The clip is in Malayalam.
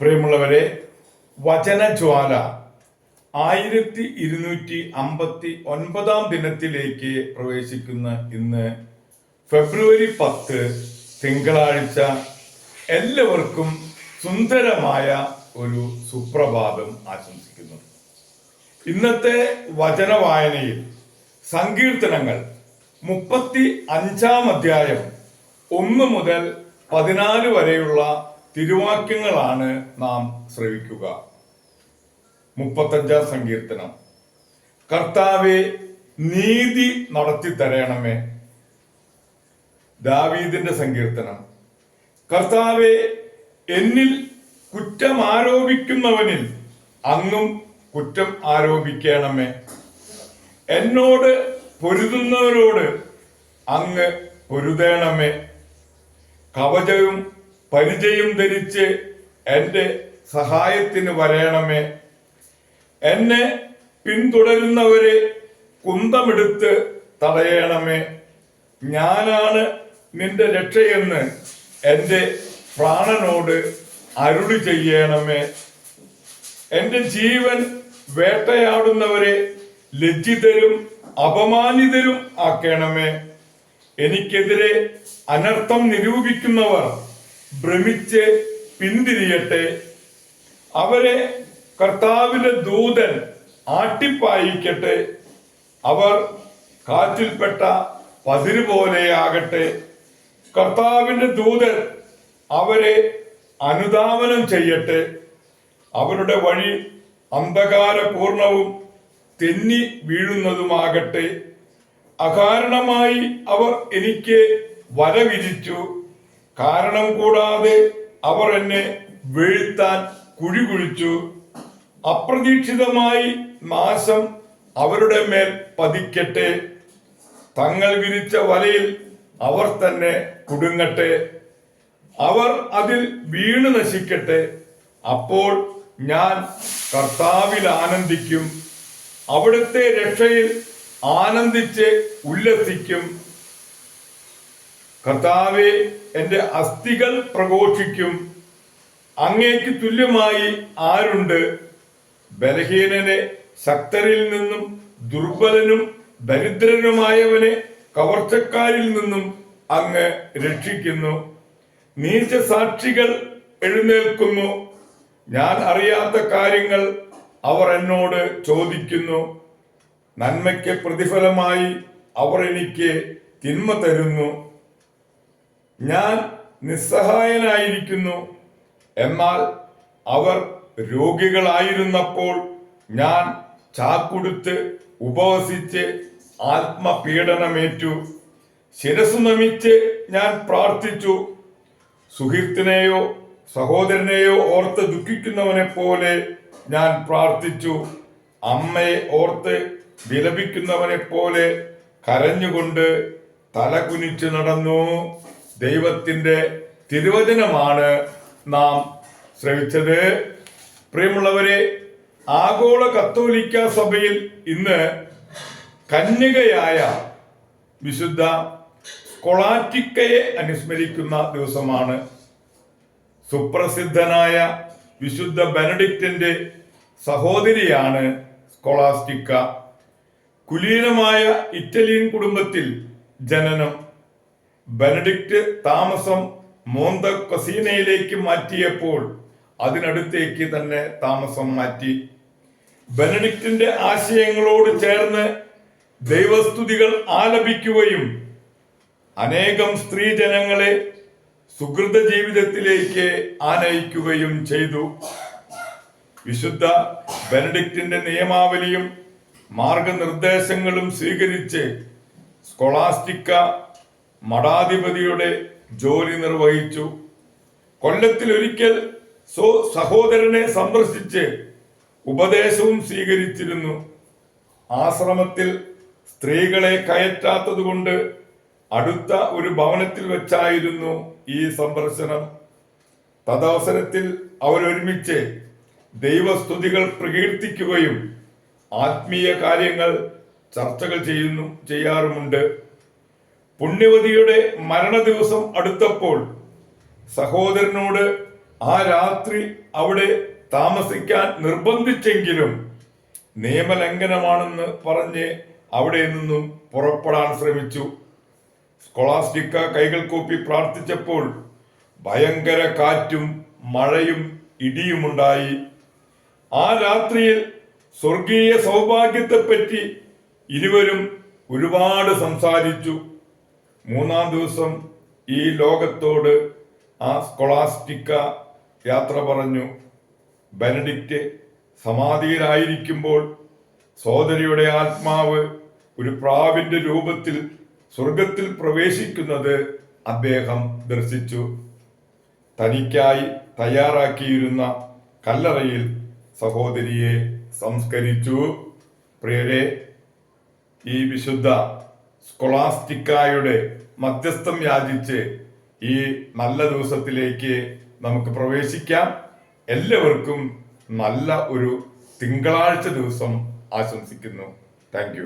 പ്രിയമുള്ളവരെ വചനജ്വാല ആയിരത്തി ഇരുന്നൂറ്റി അമ്പത്തി ഒൻപതാം ദിനത്തിലേക്ക് പ്രവേശിക്കുന്ന ഇന്ന് ഫെബ്രുവരി പത്ത് തിങ്കളാഴ്ച എല്ലാവർക്കും സുന്ദരമായ ഒരു സുപ്രഭാതം ആശംസിക്കുന്നു. ഇന്നത്തെ വചന വായനയിൽ സങ്കീർത്തനങ്ങൾ മുപ്പത്തി അഞ്ചാം അധ്യായം ഒന്ന് മുതൽ പതിനാല് വരെയുള്ള തിരുവാക്യങ്ങളാണ് നാം ശ്രവിക്കുക. മുപ്പത്തഞ്ചാം സങ്കീർത്തനം. കർത്താവെ നീതി നടത്തി തരണമേ. ദാവീദിന്റെ സങ്കീർത്തനം. കർത്താവെ എന്നിൽ കുറ്റം ആരോപിക്കുന്നവനിൽ അങ്ങും കുറ്റം ആരോപിക്കണമേ. എന്നോട് പൊരുതുന്നവരോട് അങ്ങ് പൊരുതേണമേ. കവചവും പരിചയം ധരിച്ച് എന്റെ സഹായത്തിന് വരയണമേ എന്നെ പിന്തുടരുന്നവരെ കുന്തമെടുത്ത് തടയണമേ. ഞാനാണ് നിന്റെ രക്ഷയെന്ന് എന്റെ പ്രാണനോട് അരുളി ചെയ്യണമേ. എന്റെ ജീവൻ വേട്ടയാടുന്നവരെ ലജ്ജിതരും അപമാനിതരും ആക്കണമേ. എനിക്കെതിരെ അനർത്ഥം നിരൂപിക്കുന്നവർ ഭ്രമിച്ച് പിന്തിരിയട്ടെ. അവരെ കർത്താവിന്റെ ദൂതൻ ആട്ടിപ്പായിക്കട്ടെ. അവർ കാറ്റിൽപ്പെട്ട പതിര് പോലെയാകട്ടെ. കർത്താവിന്റെ ദൂതൻ അവരെ അനുദാമനം ചെയ്യട്ടെ. അവരുടെ വഴി അന്ധകാരപൂർണവും തെന്നി വീഴുന്നതുമാകട്ടെ. അകാരണമായി അവർ എനിക്ക് വരവിരിച്ചു കാരണം കൂടാതെ അവർ എന്നെ വീഴ്ത്താൻ കുഴി കുഴിച്ചു അപ്രതീക്ഷിതമായി നാശം അവരുടെ മേൽ പതിക്കട്ടെ. തങ്ങൾ വിരിച്ച വലയിൽ അവർ തന്നെ കുടുങ്ങട്ടെ. അവർ അതിൽ വീണു നശിക്കട്ടെ. അപ്പോൾ ഞാൻ കർത്താവിൽ ആനന്ദിക്കും. അവിടുത്തെ രക്ഷയിൽ ആനന്ദിച്ച് ഉല്ലസിക്കും. കർത്താവെ എന്റെ അസ്ഥികൾ പ്രഘോഷിക്കും അങ്ങേക്ക് തുല്യമായി ആരുണ്ട്? ബലഹീനനെ ശക്തരിൽ നിന്നും ദുർബലനും ദരിദ്രനുമായവനെ കവർച്ചക്കാരിൽ നിന്നും അങ്ങ് രക്ഷിക്കുന്നു. നീച്ച സാക്ഷികൾ എഴുന്നേൽക്കുന്നു. ഞാൻ അറിയാത്ത കാര്യങ്ങൾ അവർ എന്നോട് ചോദിക്കുന്നു. നന്മയ്ക്ക് പ്രതിഫലമായി അവർ എനിക്ക് തിന്മ തരുന്നു. ഞാൻ നിസ്സഹായനായിരിക്കുന്നു. എന്നാൽ അവർ രോഗികളായിരുന്നപ്പോൾ ഞാൻ ചാക്കുടുത്ത് ഉപവസിച്ച് ആത്മപീഡനമേറ്റു. ശിരസ് നമിച്ച് ഞാൻ പ്രാർത്ഥിച്ചു. സുഹൃത്തിനെയോ സഹോദരനെയോ ഓർത്ത് ദുഃഖിക്കുന്നവനെ പോലെ ഞാൻ പ്രാർത്ഥിച്ചു. അമ്മയെ ഓർത്ത് വിലപിക്കുന്നവനെ പോലെ കരഞ്ഞുകൊണ്ട് തല കുനിച്ചു നടന്നു. ദൈവത്തിന്റെ തിരുവചനമാണ് നാം ശ്രവിച്ചത്. പ്രിയമുള്ളവരെ ആഗോള കത്തോലിക്ക സഭയിൽ ഇന്ന് കന്യകയായ വിശുദ്ധ കൊളാറ്റിക്കയെ അനുസ്മരിക്കുന്ന ദിവസമാണ്. സുപ്രസിദ്ധനായ വിശുദ്ധ ബെനഡിക്റ്റിന്റെ സഹോദരിയാണ് കൊളാസ്റ്റിക്ക. കുലീനമായ ഇറ്റലിയൻ കുടുംബത്തിൽ ജനനം ബെനഡിക്റ്റ് താമസം മോന്ത കസീനയിലേക്ക് മാറ്റിയപ്പോൾ അതിനടുത്തേക്ക് തന്നെ താമസം മാറ്റി. ബെനഡിക്റ്റിന്റെ ആശയങ്ങളോട് ചേർന്ന് ദൈവസ്തുതികൾ ആലപിക്കുകയും അനേകം സ്ത്രീജനങ്ങളെ സുഹൃത ജീവിതത്തിലേക്ക് ആനയിക്കുകയും ചെയ്തു. വിശുദ്ധ ബെനഡിക്റ്റിന്റെ നിയമാവലിയും മാർഗനിർദ്ദേശങ്ങളും സ്വീകരിച്ച് സ്കൊളാസ്റ്റിക്ക മഠാധിപതിയുടെ ജോലി നിർവഹിച്ചു. കൊല്ലത്തിൽ ഒരിക്കൽ സോ സഹോദരനെ സന്ദർശിച്ച് ഉപദേശവും സ്വീകരിച്ചിരുന്നു. ആശ്രമത്തിൽ സ്ത്രീകളെ കയറ്റാത്തതുകൊണ്ട് അടുത്ത ഒരു ഭവനത്തിൽ വെച്ചായിരുന്നു ഈ സന്ദർശനം. തദവസരത്തിൽ അവരൊരുമിച്ച് ദൈവസ്തുതികൾ പ്രകീർത്തിക്കുകയും ആത്മീയ കാര്യങ്ങൾ ചർച്ചകൾ ചെയ്യുന്നു ചെയ്യാറുമുണ്ട്. പുണ്യവതിയുടെ മരണ ദിവസം അടുത്തപ്പോൾ സഹോദരനോട് ആ രാത്രി അവിടെ താമസിക്കാൻ നിർബന്ധിച്ചെങ്കിലും നിയമലംഘനമാണെന്ന് പറഞ്ഞ് അവിടെ നിന്നും പുറപ്പെടാൻ ശ്രമിച്ചു. സ്കൊളാസ്റ്റിക്ക കൈകൾ കൂപ്പി പ്രാർത്ഥിച്ചപ്പോൾ ഭയങ്കര കാറ്റും മഴയും ഇടിയുമുണ്ടായി. ആ രാത്രിയിൽ സ്വർഗീയ സൗഭാഗ്യത്തെപ്പറ്റി ഇരുവരും ഒരുപാട് സംസാരിച്ചു. മൂന്നാം ദിവസം ഈ ലോകത്തോട് ആ സ്കൊളാസ്റ്റിക്ക യാത്ര പറഞ്ഞു. ബെനഡിക്റ്റ് സമാധിയിലായിരിക്കുമ്പോൾ സോദരിയുടെ ആത്മാവ് ഒരു പ്രാവിന്റെ രൂപത്തിൽ സ്വർഗത്തിൽ പ്രവേശിക്കുന്നത് അദ്ദേഹം ദർശിച്ചു. തനിക്കായി തയ്യാറാക്കിയിരുന്ന കല്ലറയിൽ സഹോദരിയെ സംസ്കരിച്ചു. പ്രിയരെ ഈ വിശുദ്ധ സ്കൊളാസ്റ്റിക്കായുടെ മധ്യസ്ഥം യാചിച്ച് ഈ നല്ല ദിവസത്തിലേക്ക് നമുക്ക് പ്രവേശിക്കാം. എല്ലാവർക്കും നല്ല ഒരു തിങ്കളാഴ്ച ദിവസം ആശംസിക്കുന്നു. താങ്ക്